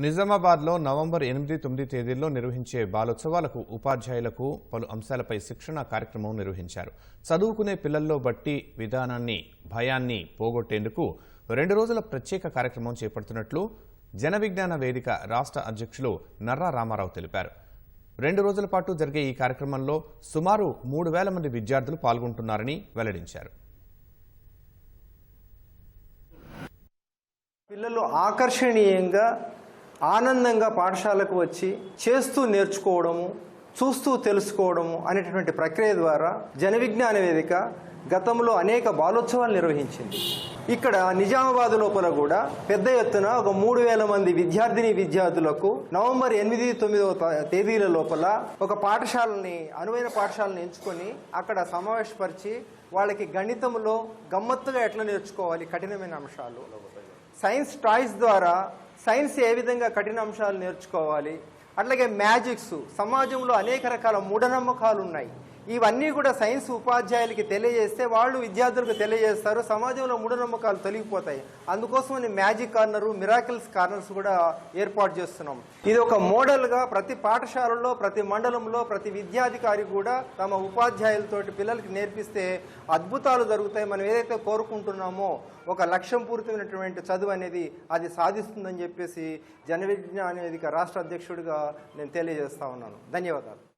నిజామాబాద్లో నవంబర్ ఎనిమిది తొమ్మిది తేదీల్లో నిర్వహించే బాలోత్సవాలకు ఉపాధ్యాయులకు పలు అంశాలపై శిక్షణ కార్యక్రమం నిర్వహించారు. చదువుకునే పిల్లల్లో బట్టి విధానాన్ని భయాన్ని పోగొట్టేందుకు రెండు రోజుల ప్రత్యేక కార్యక్రమం చేపడుతున్నట్లు జన విజ్ఞాన వేదిక రాష్ట్ర అధ్యక్షులు నర్రా రామారావు తెలిపారు. రెండు రోజుల పాటు జరిగే ఈ కార్యక్రమంలో సుమారు మూడు వేల మంది విద్యార్థులు పాల్గొంటున్నారని వెల్లడించారు. పిల్లలు ఆకర్షణీయంగా ఆనందంగా పాఠశాలకు వచ్చి చేస్తూ నేర్చుకోవడము చూస్తూ తెలుసుకోవడము అనేటటువంటి ప్రక్రియ ద్వారా జన విజ్ఞాన వేదిక గతంలో అనేక బాలోత్సవాలు నిర్వహించింది. ఇక్కడ నిజామాబాద్ లోపల కూడా పెద్ద ఎత్తున ఒక మూడు వేల మంది విద్యార్థిని విద్యార్థులకు నవంబర్ ఎనిమిది తొమ్మిదవ తేదీల లోపల ఒక పాఠశాలని అనువైన పాఠశాలను ఎంచుకొని అక్కడ సమావేశపరిచి వాళ్ళకి గణితంలో గమ్మత్తుగా ఎట్లా నేర్చుకోవాలి కఠినమైన అంశాలు. సైన్స్ టాయ్స్ ద్వారా సైన్స్ ఏ విధంగా కఠిన అంశాలు నేర్చుకోవాలి అట్లాగే మ్యాజిక్స్. సమాజంలో అనేక రకాల మూఢనమ్మకాలు ఉన్నాయి ఇవన్నీ కూడా సైన్స్ ఉపాధ్యాయులకి తెలియజేస్తే వాళ్ళు విద్యార్థులకు తెలియజేస్తారు. సమాజంలో మూఢనమ్మకాలు తొలగిపోతాయి. అందుకోసమని మ్యాజిక్ కార్నరు మిరాకిల్స్ కార్నర్స్ కూడా ఏర్పాటు చేస్తున్నాం. ఇది ఒక మోడల్గా ప్రతి పాఠశాలలో ప్రతి మండలంలో ప్రతి విద్యాధికారి కూడా తమ ఉపాధ్యాయులతోటి పిల్లలకి నేర్పిస్తే అద్భుతాలు జరుగుతాయి. మనం ఏదైతే కోరుకుంటున్నామో ఒక లక్ష్యం పూర్తమైనటువంటి చదువు అనేది అది సాధిస్తుందని చెప్పేసి జన విజ్ఞాన వేదిక రాష్ట్ర అధ్యక్షుడిగా నేను తెలియజేస్తా ఉన్నాను. ధన్యవాదాలు.